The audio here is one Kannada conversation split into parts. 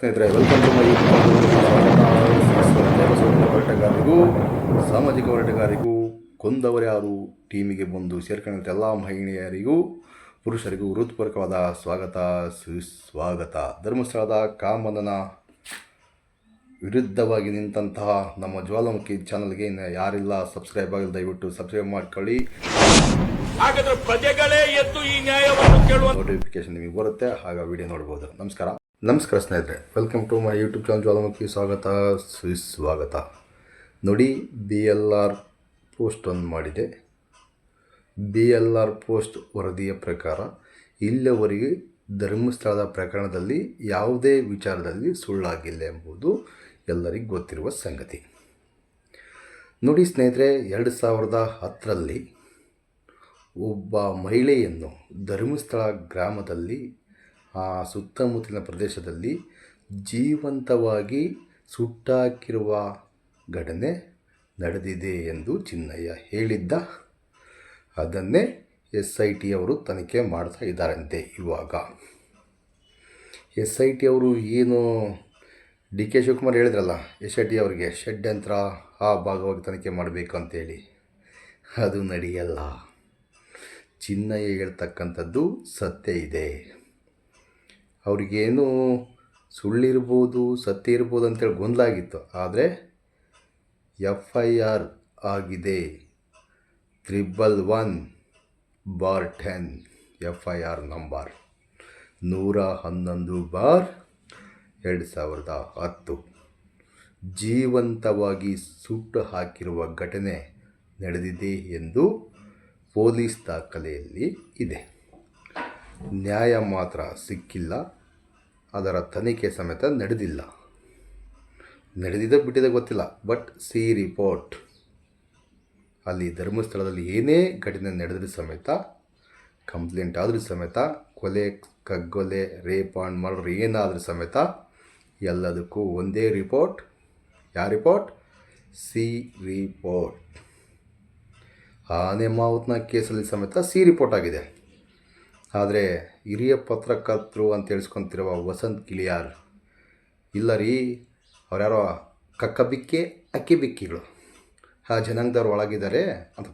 ಸ್ನೇಹಿತರೆ ವೆಲ್ಕಮ್ ಟು ಮೈ ಹೋರಾಟಗಾರರಿಗೂ ಸಾಮಾಜಿಕ ಹೋರಾಟಗಾರರಿಗೂ ಕೊಂದವರ್ಯಾರು ಟೀಮಿಗೆ ಬಂದು ಸೇರ್ಕೊಂಡಂಥ ಎಲ್ಲ ಮಹಿಳೆಯರಿಗೂ ಪುರುಷರಿಗೂ ಹೃತ್ಪೂರ್ವಕವಾದ ಸ್ವಾಗತ ಸುಸ್ವಾಗತ. ಧರ್ಮಸ್ಥಳದ ಕಾಮಂದನ ವಿರುದ್ಧವಾಗಿ ನಿಂತಹ ನಮ್ಮ ಜ್ವಾಲಾಮುಖಿ ಚಾನಲ್ಗೆ ಇನ್ನು ಯಾರಿಲ್ಲ ಸಬ್ಸ್ಕ್ರೈಬ್ ಆಗಿಲ್ಲ ದಯವಿಟ್ಟು ಸಬ್ಸ್ಕ್ರೈಬ್ ಮಾಡ್ಕೊಳ್ಳಿ. ಹಾಗಾದ್ರೆ ಪ್ರಜೆಗಳೇ ಎದ್ದು ಈ ನ್ಯಾಯವನ್ನು ಕೇಳುವ ನೋಟಿಫಿಕೇಶನ್ ನಿಮಗೆ ಬರುತ್ತೆ ಆಗ ವಿಡಿಯೋ ನೋಡ್ಬೋದು. ನಮಸ್ಕಾರ. ನಮಸ್ಕಾರ ಸ್ನೇಹಿತರೆ welcome to my YouTube channel Jwalamukhi ಸ್ವಾಗತ ಸುಸ್ವಾಗತ ನೋಡಿ ಬಿ ಎಲ್ ಆರ್ ಪೋಸ್ಟ್ ಒಂದು ಮಾಡಿದೆ. ಬಿ ಎಲ್ ಆರ್ ಪೋಸ್ಟ್ ವರದಿಯ ಪ್ರಕಾರ, ಇಲ್ಲಿಯವರೆಗೆ ಧರ್ಮಸ್ಥಳದ ಪ್ರಕರಣದಲ್ಲಿ ಯಾವುದೇ ವಿಚಾರದಲ್ಲಿ ಸುಳ್ಳಾಗಿಲ್ಲ ಎಂಬುದು ಎಲ್ಲರಿಗೂ ಗೊತ್ತಿರುವ ಸಂಗತಿ. ನೋಡಿ ಸ್ನೇಹಿತರೆ, ಎರಡು ಸಾವಿರದ ಹತ್ತರಲ್ಲಿ ಒಬ್ಬ ಮಹಿಳೆಯನ್ನು ಧರ್ಮಸ್ಥಳ ಗ್ರಾಮದಲ್ಲಿ ಆ ಸುತ್ತಮುತ್ತಲಿನ ಪ್ರದೇಶದಲ್ಲಿ ಜೀವಂತವಾಗಿ ಸುಟ್ಟಾಕಿರುವ ಘಟನೆ ನಡೆದಿದೆ ಎಂದು ಚಿನ್ನಯ್ಯ ಹೇಳಿದ್ದ. ಅದನ್ನೇ ಎಸ್ ಐ ಟಿ ಅವರು ತನಿಖೆ ಮಾಡ್ತಾ ಇದ್ದಾರಂತೆ ಇವಾಗ. ಎಸ್ ಐ ಟಿ ಅವರು ಏನು ಡಿ ಕೆ ಶಿವಕುಮಾರ್ ಹೇಳಿದ್ರಲ್ಲ ಎಸ್ ಐ ಟಿ ಅವರಿಗೆ ಷಡ್ಯಂತ್ರ ಆ ಭಾಗವಾಗಿ ತನಿಖೆ ಮಾಡಬೇಕು ಅಂತೇಳಿ ಅದು ನಡೆಯಲ್ಲ. ಚಿನ್ನಯ್ಯ ಹೇಳ್ತಕ್ಕಂಥದ್ದು ಸತ್ಯ ಇದೆ. ಅವ್ರಿಗೇನು ಸುಳ್ಳಿರ್ಬೋದು ಸತ್ಯ ಇರ್ಬೋದು ಅಂತೇಳಿ ಗೊಂದಲ ಆಗಿತ್ತು ಆದರೆ ಎಫ್ ಐ ಆರ್ ಆಗಿದೆ. Triple one bar ten F I R number ನೂರ ಹನ್ನೊಂದು ಬಾರ್ ಎರಡು ಸಾವಿರದ ಹತ್ತು. ಜೀವಂತವಾಗಿ ಸುಟ್ಟು ಹಾಕಿರುವ ಘಟನೆ ನಡೆದಿದೆ ಎಂದು ಪೊಲೀಸ್ ದಾಖಲೆಯಲ್ಲಿ ಇದೆ. ನ್ಯಾಯ ಮಾತ್ರ ಸಿಕ್ಕಿಲ್ಲ, ಅದರ ತನಿಖೆ ಸಮೇತ ನಡೆದಿಲ್ಲ. ನಡೆದಿದ್ದ ಬಿಟ್ಟಿದೆ ಗೊತ್ತಿಲ್ಲ ಬಟ್ ಸಿ ರಿಪೋರ್ಟ್ ಅಲ್ಲಿ ಧರ್ಮಸ್ಥಳದಲ್ಲಿ ಏನೇ ಘಟನೆ ನಡೆದರೂ ಸಮೇತ ಕಂಪ್ಲೇಂಟ್ ಆದರೂ ಸಮೇತ, ಕೊಲೆ, ಕಗ್ಗೊಲೆ ರೇಪ್ ಆ್ಯಂಡ್ ಮರ್ಡರ್ ಏನಾದರೂ ಸಮೇತ ಎಲ್ಲದಕ್ಕೂ ಒಂದೇ ರಿಪೋರ್ಟ್ ಯಾವ ರಿಪೋರ್ಟ್ ಸಿ ರಿಪೋರ್ಟ್ ಆನೆ ಮಾವುತ್ನ ಕೇಸಲ್ಲಿ ಸಮೇತ ಸಿ ರಿಪೋರ್ಟ್ ಆಗಿದೆ. ಆದರೆ ಹಿರಿಯ ಪತ್ರಕರ್ತರು ಅಂತ ಹೇಳಿಸ್ಕೊಂತಿರುವ ವಸಂತ್ ಗಿಳಿಯಾರ್ ಇಲ್ಲ ರೀ ಅವ್ರ್ಯಾರೋ ಕಕ್ಕ ಬಿಕ್ಕಿ ಅಕ್ಕಿ ಬಿಕ್ಕಿಗಳು ಆ ಜನಾಂಗದವ್ರು ಒಳಗಿದ್ದಾರೆ ಅಂತ.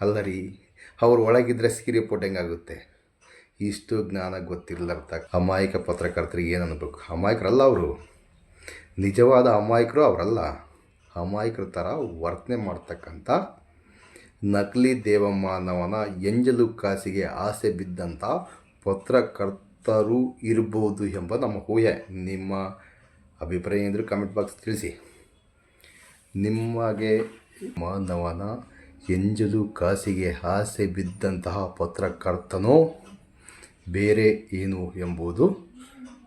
ಅಲ್ಲ ರೀ ಅವ್ರು ಒಳಗಿದ್ರೆ ಸೀರೆ ಹೆಂಗಾಗುತ್ತೆ? ಇಷ್ಟು ಜ್ಞಾನ ಗೊತ್ತಿರ್ಲಾರ್ದ ಅಮಾಯಕ ಪತ್ರಕರ್ತರಿಗೆ ಏನು ಅನ್ಬೇಕು? ಅಮಾಯಕರಲ್ಲ ಅವರು. ನಿಜವಾದ ಅಮಾಯಕರು ಅವರಲ್ಲ. ಅಮಾಯಕರ ಥರ ವರ್ತನೆ ಮಾಡ್ತಕ್ಕಂಥ ನಕಲಿ ದೇವಮಾನವನ ಎಂಜಲು ಕಾಸಿಗೆ ಆಸೆ ಬಿದ್ದಂಥ ಪತ್ರಕರ್ತರು ಇರಬಹುದು ಎಂಬ ನಮ್ಮ ಊಹೆ. ನಿಮ್ಮ ಅಭಿಪ್ರಾಯ ಏನಿದ್ರು ಕಮೆಂಟ್ ಬಾಕ್ಸ್ ತಿಳಿಸಿ. ನಿಮಗೆ ಮಾನವನ ಎಂಜಲು ಕಾಸಿಗೆ ಆಸೆ ಬಿದ್ದಂತಹ ಪತ್ರಕರ್ತನೋ ಬೇರೆ ಏನು ಎಂಬುದು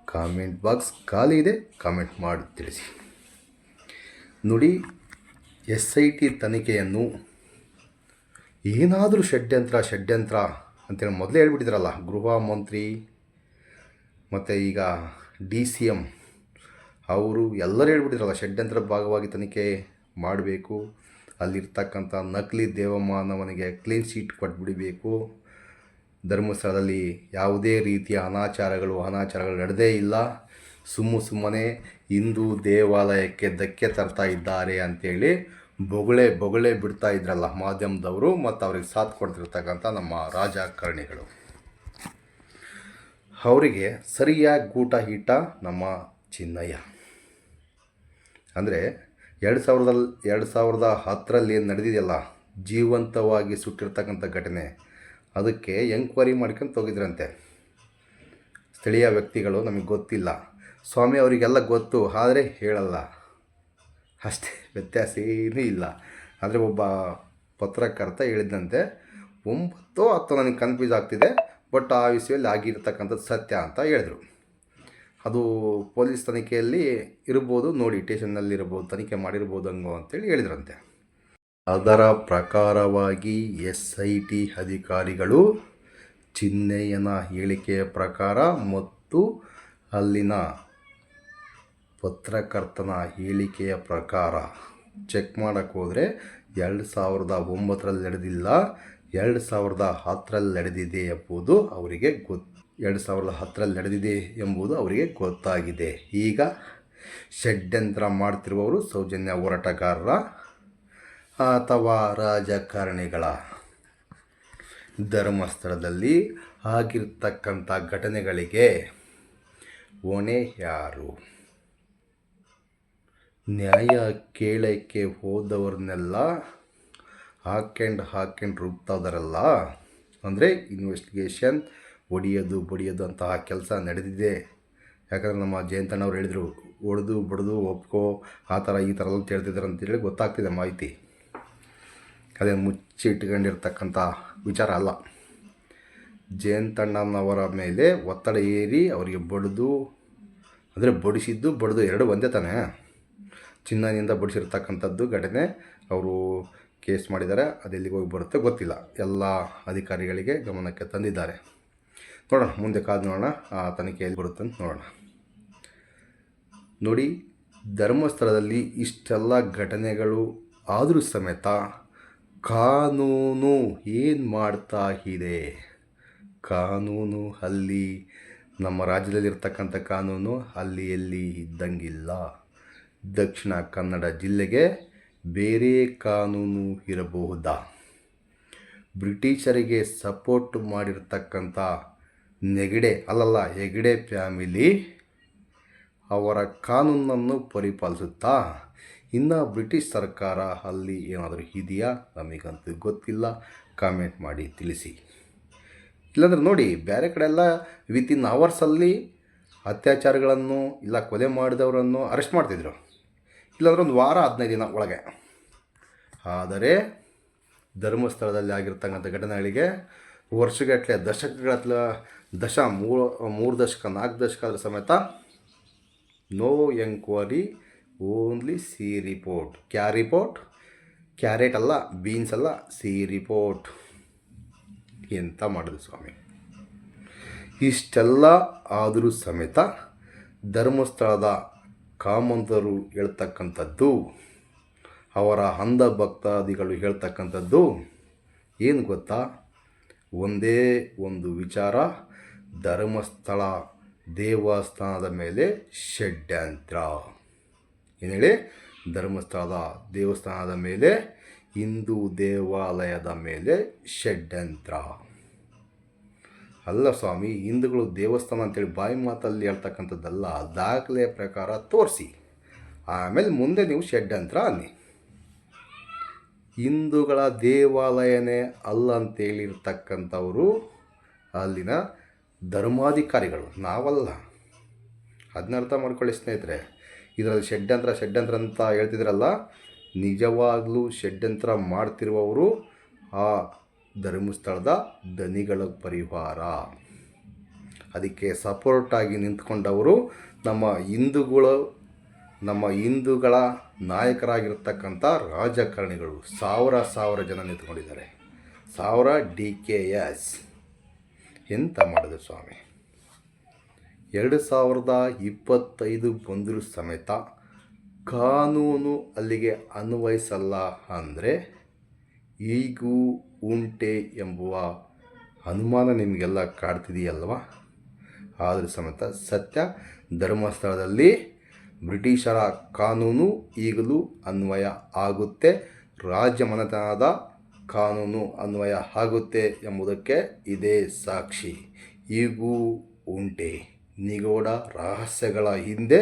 ಕಾಮೆಂಟ್ ಬಾಕ್ಸ್ ಖಾಲಿ ಇದೆ. ಕಾಮೆಂಟ್ ಮಾಡಿ ತಿಳಿಸಿ. ನೋಡಿ ಎಸ್ ಐ ಟಿ ತನಿಖೆಯನ್ನು ಏನಾದರೂ ಷಡ್ಯಂತ್ರ ಷಡ್ಯಂತ್ರ ಅಂತೇಳಿ ಮೊದಲೇ ಹೇಳ್ಬಿಟ್ಟಿದ್ರಲ್ಲ, ಗೃಹ ಮಂತ್ರಿ, ಮತ್ತು ಈಗ ಡಿ ಸಿ ಎಂ ಅವರು ಎಲ್ಲರೂ ಹೇಳ್ಬಿಟ್ಟಿದ್ರಲ್ಲ ಷಡ್ಯಂತ್ರ ಭಾಗವಾಗಿ ತನಿಖೆ ಮಾಡಬೇಕು. ಅಲ್ಲಿರ್ತಕ್ಕಂಥ ನಕಲಿ ದೇವಮಾನವನಿಗೆ ಕ್ಲೀನ್ ಶೀಟ್ ಕೊಟ್ಬಿಡಬೇಕು. ಧರ್ಮಸ್ಥಳದಲ್ಲಿ ಯಾವುದೇ ರೀತಿಯ ಅನಾಚಾರಗಳು ಅನಾಚಾರಗಳು ನಡೆದೇ ಇಲ್ಲ. ಸುಮ್ಮ ಸುಮ್ಮನೆ ಹಿಂದೂ ದೇವಾಲಯಕ್ಕೆ ಧಕ್ಕೆ ತರ್ತಾ ಇದ್ದಾರೆ ಅಂತೇಳಿ ಬೊಗಳೆ ಬೊಗಳೆ ಬಿಡ್ತಾ ಇದ್ರಲ್ಲ ಮಾಧ್ಯಮದವರು ಮತ್ತು ಅವ್ರಿಗೆ ಸಾಥ್ ಕೊಡ್ತಿರ್ತಕ್ಕಂಥ ನಮ್ಮ ರಾಜಕಾರಣಿಗಳು. ಅವರಿಗೆ ಸರಿಯಾಗಿ ಗೂಟ ಹೀಟ ನಮ್ಮ ಚಿನ್ನಯ್ಯ. ಅಂದರೆ ಎರಡು ಸಾವಿರದಲ್ಲಿ ಎರಡು ಸಾವಿರದ ಹತ್ತರಲ್ಲಿ ಏನು ನಡೆದಿದೆಯಲ್ಲ, ಜೀವಂತವಾಗಿ ಸುಟ್ಟಿರ್ತಕ್ಕಂಥ ಘಟನೆ, ಅದಕ್ಕೆ ಎಂಕ್ವೈರಿ ಮಾಡ್ಕೊಂಡು ಹೋಗಿದ್ರಂತೆ ಸ್ಥಳೀಯ ವ್ಯಕ್ತಿಗಳು ನಮಗೆ ಗೊತ್ತಿಲ್ಲ. ಸ್ವಾಮಿ ಅವರಿಗೆಲ್ಲ ಗೊತ್ತು, ಆದರೆ ಹೇಳಲ್ಲ. ಅಷ್ಟೇ ವ್ಯತ್ಯಾಸ ಏನೂ ಇಲ್ಲ. ಆದರೆ ಒಬ್ಬ ಪತ್ರಕರ್ತ ಹೇಳಿದಂತೆ, ಒಂಬತ್ತು ಹತ್ತು ನನಗೆ ಕನ್ಫ್ಯೂಸ್ ಆಗ್ತಿದೆ ಬಟ್ ಆ ವಿಷಯದಲ್ಲಿ ಆಗಿರ್ತಕ್ಕಂಥದ್ದು ಸತ್ಯ ಅಂತ ಹೇಳಿದರು. ಅದು ಪೊಲೀಸ್ ತನಿಖೆಯಲ್ಲಿ ಇರ್ಬೋದು, ನೋಡಿ ಟೇಷನ್ನಲ್ಲಿರ್ಬೋದು ತನಿಖೆ ಮಾಡಿರ್ಬೋದು ಹಂಗೋ ಅಂತೇಳಿ ಹೇಳಿದ್ರಂತೆ. ಅದರ ಪ್ರಕಾರವಾಗಿ ಎಸ್ ಐ ಟಿ ಅಧಿಕಾರಿಗಳು ಚಿನ್ನಯ್ಯನ ಹೇಳಿಕೆಯ ಪ್ರಕಾರ ಮತ್ತು ಅಲ್ಲಿನ ಪತ್ರಕರ್ತನ ಹೇಳಿಕೆಯ ಪ್ರಕಾರ, ಚೆಕ್ ಮಾಡೋಕ್ಕೆ ಹೋದರೆ ಎರಡು ಸಾವಿರದ ಒಂಬತ್ತರಲ್ಲಿ ನಡೆದಿಲ್ಲ, ಎರಡು ಸಾವಿರದ ಹತ್ತರಲ್ಲಿ ನಡೆದಿದೆ ಎಂಬುದು ಅವರಿಗೆ ಗೊತ್ತು ಎರಡು ಸಾವಿರದ ಹತ್ತರಲ್ಲಿ ನಡೆದಿದೆ ಎಂಬುದು ಅವರಿಗೆ ಗೊತ್ತಾಗಿದೆ. ಈಗ ಷಡ್ಯಂತ್ರ ಮಾಡ್ತಿರುವವರು ಸೌಜನ್ಯ ಹೋರಾಟಗಾರರ ಅಥವಾ ರಾಜಕಾರಣಿಗಳ. ಧರ್ಮಸ್ಥಳದಲ್ಲಿ ಆಗಿರ್ತಕ್ಕಂಥ ಘಟನೆಗಳಿಗೆ ಹೊಣೆ ಯಾರು? ನ್ಯಾಯ ಕೇಳಕ್ಕೆ ಹೋದವ್ರನ್ನೆಲ್ಲ ಹಾಕ್ಯಂಡ್ ಹಾಕ್ಯಂಡ್ ರುಬ್ತಾ ಇದಾರಲ್ಲ ಅಂದರೆ ಇನ್ವೆಸ್ಟಿಗೇಷನ್ ಹೊಡಿಯೋದು ಬಡಿಯೋದು ಅಂತಹ ಕೆಲಸ ನಡೆದಿದೆ. ಯಾಕಂದರೆ ನಮ್ಮ ಜಯಂತಣ್ಣವ್ರು ಹೇಳಿದರು ಹೊಡೆದು ಬಡ್ದು, ಒಪ್ಕೋ, ಆ ಥರ ಈ ಥರ ಎಲ್ಲ ಹೇಳ್ತಿದ್ದಾರೆ ಅಂತೇಳಿ ಗೊತ್ತಾಗ್ತಿದೆ ಮಾಹಿತಿ. ಅದೇ ಮುಚ್ಚಿ ಇಟ್ಕೊಂಡಿರ್ತಕ್ಕಂಥ ವಿಚಾರ ಅಲ್ಲ. ಜಯಂತಣ್ಣನವರ ಮೇಲೆ ಒತ್ತಡ ಏರಿ ಅವರಿಗೆ ಬಡಿದು, ಅಂದರೆ ಬಡಿಸಿದ್ದು ಬಡಿದು ಎರಡು ಒಂದೇ ತಾನೇ? ಚಿನ್ನನಿಂದ ಬಡಿಸಿರ್ತಕ್ಕಂಥದ್ದು ಘಟನೆ ಅವರು ಕೇಸ್ ಮಾಡಿದ್ದಾರೆ, ಅದು ಎಲ್ಲಿಗೆ ಹೋಗಿ ಬರುತ್ತೆ ಗೊತ್ತಿಲ್ಲ. ಎಲ್ಲ ಅಧಿಕಾರಿಗಳಿಗೆ ಗಮನಕ್ಕೆ ತಂದಿದ್ದಾರೆ. ನೋಡೋಣ, ಮುಂದೆ ಕಾದು ನೋಡೋಣ, ಆ ತನಿಖೆಯಲ್ಲಿ ಬರುತ್ತೆ ಅಂತ ನೋಡೋಣ. ನೋಡಿ, ಧರ್ಮಸ್ಥಳದಲ್ಲಿ ಇಷ್ಟೆಲ್ಲ ಘಟನೆಗಳು ಆದರೂ ಸಮೇತ ಕಾನೂನು ಏನು ಮಾಡ್ತಾ ಇದೆ? ಕಾನೂನು ಅಲ್ಲಿ ನಮ್ಮ ರಾಜ್ಯದಲ್ಲಿರ್ತಕ್ಕಂಥ ಕಾನೂನು ಅಲ್ಲಿ ಎಲ್ಲಿ ಇದ್ದಂಗಿಲ್ಲ. ದಕ್ಷಿಣ ಕನ್ನಡ ಜಿಲ್ಲೆಗೆ ಬೇರೆ ಕಾನೂನು ಇರಬಹುದಾ? ಬ್ರಿಟಿಷರಿಗೆ ಸಪೋರ್ಟ್ ಮಾಡಿರ್ತಕ್ಕಂಥ ನೆಗಡೆ, ಅಲ್ಲಲ್ಲ, ಹೆಗಡೆ ಫ್ಯಾಮಿಲಿ ಅವರ ಕಾನೂನನ್ನು ಪರಿಪಾಲಿಸುತ್ತಾ ಇನ್ನು ಬ್ರಿಟಿಷ್ ಸರ್ಕಾರ ಅಲ್ಲಿ ಏನಾದರೂ ಇದೆಯಾ? ನಮಗಂತೂ ಗೊತ್ತಿಲ್ಲ. ಕಾಮೆಂಟ್ ಮಾಡಿ ತಿಳಿಸಿ. ಇಲ್ಲಾಂದ್ರೆ ನೋಡಿ, ಬೇರೆ ಕಡೆ ಎಲ್ಲ ವಿತಿನ್ ಅವರ್ಸಲ್ಲಿ ಅತ್ಯಾಚಾರಗಳನ್ನು ಇಲ್ಲ ಕೊಲೆ ಮಾಡಿದವರನ್ನು ಅರೆಸ್ಟ್ ಮಾಡ್ತಿದ್ರು. ಇಲ್ಲಾಂದ್ರೆ ಒಂದು ವಾರ ಹದಿನೈದು ದಿನ ಒಳಗೆ. ಆದರೆ ಧರ್ಮಸ್ಥಳದಲ್ಲಿ ಆಗಿರ್ತಕ್ಕಂಥ ಘಟನೆಗಳಿಗೆ ವರ್ಷಗಟ್ಟಲೆ ದಶಕಗಳ ದಶ, ಮೂರು ದಶಕ, ನಾಲ್ಕು ದಶಕ ಆದರೂ ಸಮೇತ no enquiry only C report ಕ್ಯಾ ರಿಪೋರ್ಟ್ ಕ್ಯಾರೆಟ್ ಅಲ್ಲ ಬೀನ್ಸ್ ಅಲ್ಲ ಸಿ ರಿಪೋರ್ಟ್ ಎಂತ ಮಾಡಿದ್ರು ಸ್ವಾಮಿ? ಇಷ್ಟೆಲ್ಲ ಆದರೂ ಸಮೇತ ಧರ್ಮಸ್ಥಳದ ಕಾಮಂತರು ಹೇಳ್ತಕ್ಕಂಥದ್ದು, ಅವರ ಅಂಧ ಭಕ್ತಾದಿಗಳು ಹೇಳ್ತಕ್ಕಂಥದ್ದು, ಏನು ಗೊತ್ತಾ? ಒಂದೇ ಒಂದು ವಿಚಾರ, ಧರ್ಮಸ್ಥಳ, ದೇವಸ್ಥಾನದ ಮೇಲೆ ಷಡ್ಯಂತ್ರ. ಏನು ಹೇಳಿ? ಧರ್ಮಸ್ಥಳದ ದೇವಸ್ಥಾನದ ಮೇಲೆ, ಹಿಂದೂ ದೇವಾಲಯದ ಮೇಲೆ ಷಡ್ಯಂತ್ರ. ಅಲ್ಲ ಸ್ವಾಮಿ, ಹಿಂದೂಗಳು ದೇವಸ್ಥಾನ ಅಂತೇಳಿ ಬಾಯಿ ಮಾತಲ್ಲಿ ಹೇಳ್ತಕ್ಕಂಥದ್ದಲ್ಲ ದಾಖಲೆಯ ಪ್ರಕಾರ ತೋರಿಸಿ. ಆಮೇಲೆ ಮುಂದೆ ನೀವು ಷಡ್ಯಂತ್ರ ಅನ್ನಿ. ಹಿಂದೂಗಳ ದೇವಾಲಯನೇ ಅಲ್ಲ ಅಂತೇಳಿರ್ತಕ್ಕಂಥವರು ಅಲ್ಲಿನ ಧರ್ಮಾಧಿಕಾರಿಗಳು, ನಾವಲ್ಲ. ಅದನ್ನ ಅರ್ಥ ಮಾಡ್ಕೊಳ್ಳಿ ಸ್ನೇಹಿತರೆ. ಇದರಲ್ಲಿ ಷಡ್ಯಂತ್ರ ಷಡ್ಯಂತ್ರ ಅಂತ ಹೇಳ್ತಿದ್ರಲ್ಲ, ನಿಜವಾಗ್ಲೂ ಷಡ್ಯಂತ್ರ ಮಾಡ್ತಿರುವವರು ಆ ಧರ್ಮಸ್ಥಳದ ದನಿಗಳ ಪರಿವಾರ. ಅದಕ್ಕೆ ಸಪೋರ್ಟಾಗಿ ನಿಂತ್ಕೊಂಡವರು ನಮ್ಮ ಹಿಂದೂಗಳು, ನಮ್ಮ ಹಿಂದೂಗಳ ನಾಯಕರಾಗಿರ್ತಕ್ಕಂಥ ರಾಜಕಾರಣಿಗಳು. ಸಾವಿರ ಸಾವಿರ ಜನ ನಿಂತ್ಕೊಂಡಿದ್ದಾರೆ. ಸಾವಿರ ಡಿ ಕೆ ಎಸ್. ಎಂತ ಮಾಡಿದ್ರು ಸ್ವಾಮಿ? ಎರಡು ಸಾವಿರದ ಇಪ್ಪತ್ತೈದು ಬಂದರೂ ಸಮೇತ ಕಾನೂನು ಅಲ್ಲಿಗೆ ಅನ್ವಯಿಸಲ್ಲ ಅಂದರೆ ಈಗೂ ಉಂಟೆ ಎಂಬುವ ಅನುಮಾನ ನಿಮಗೆಲ್ಲ ಕಾಡ್ತಿದೆಯಲ್ವ? ಆದರೂ ಸಮೇತ ಸತ್ಯ, ಧರ್ಮಸ್ಥಳದಲ್ಲಿ ಬ್ರಿಟಿಷರ ಕಾನೂನು ಈಗಲೂ ಅನ್ವಯ ಆಗುತ್ತೆ. ರಾಜ್ಯ ಮನೆತನದ ಕಾನೂನು ಅನ್ವಯ ಆಗುತ್ತೆ ಎಂಬುದಕ್ಕೆ ಇದೇ ಸಾಕ್ಷಿ. ಈಗೂ ಉಂಟೆ. ನಿಗೂಢ ರಹಸ್ಯಗಳ ಹಿಂದೆ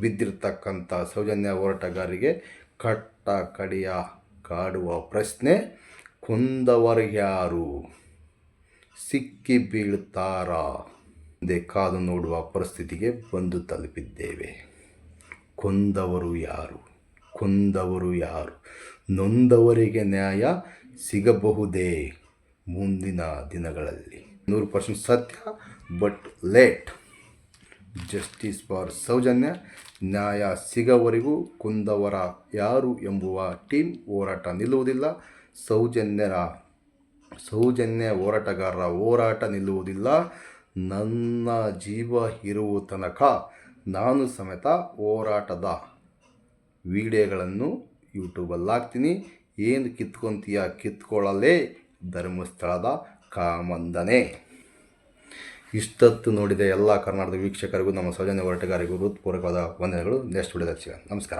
ಬಿದ್ದಿರ್ತಕ್ಕಂಥ ಸೌಜನ್ಯ ಹೋರಾಟಗಾರಿಗೆ ಕಟ್ಟ ಕಡಿಯ ಕಾಡುವ ಪ್ರಶ್ನೆ. ಕೊಂದವರು ಯಾರು ಸಿಕ್ಕಿ ಬೀಳ್ತಾರಾ? ಮುಂದೆ ಕಾದು ನೋಡುವ ಪರಿಸ್ಥಿತಿಗೆ ಬಂದು ತಲುಪಿದ್ದೇವೆ. ಕೊಂದವರು ಯಾರು? ಕೊಂದವರು ಯಾರು? ನೊಂದವರಿಗೆ ನ್ಯಾಯ ಸಿಗಬಹುದೇ ಮುಂದಿನ ದಿನಗಳಲ್ಲಿ? ನೂರು ಪರ್ಸೆಂಟ್ ಸತ್ಯ, but late. Justice for Soujanya, ನ್ಯಾಯ ಸಿಗವರೆಗೂ ಕುಂದವರ ಯಾರು ಎಂಬುವ ಟೀಮ್ ಹೋರಾಟ ನಿಲ್ಲುವುದಿಲ್ಲ. ಸೌಜನ್ಯರ, ಸೌಜನ್ಯ ಹೋರಾಟಗಾರರ ಹೋರಾಟ ನಿಲ್ಲುವುದಿಲ್ಲ. ನನ್ನ ಜೀವ ಇರುವ ತನಕ ನಾನು ಸಮೇತ ಹೋರಾಟದ ವಿಡಿಯೋಗಳನ್ನು ಯೂಟ್ಯೂಬಲ್ಲಿ ಹಾಕ್ತೀನಿ ಏನು ಕಿತ್ಕೊಂತೀಯ ಕಿತ್ಕೊಳ್ಳಲೇ ಧರ್ಮಸ್ಥಳದ ಕಾಮಂದನೆ. ಇಷ್ಟೊತ್ತು ನೋಡಿದ ಎಲ್ಲ ಕರ್ನಾಟಕದ ವೀಕ್ಷಕರಿಗೂ ನಮ್ಮ ಸೌಜನ್ಯ ಹೋರಾಟಗಾರಿಗೂ ಹೃತ್ಪೂರ್ವಕವಾದ ವಂದನೆಗಳು. ನೆಕ್ಸ್ಟ್ ವಿಡಿಯೋದಲ್ಲಿ ನಮಸ್ಕಾರ.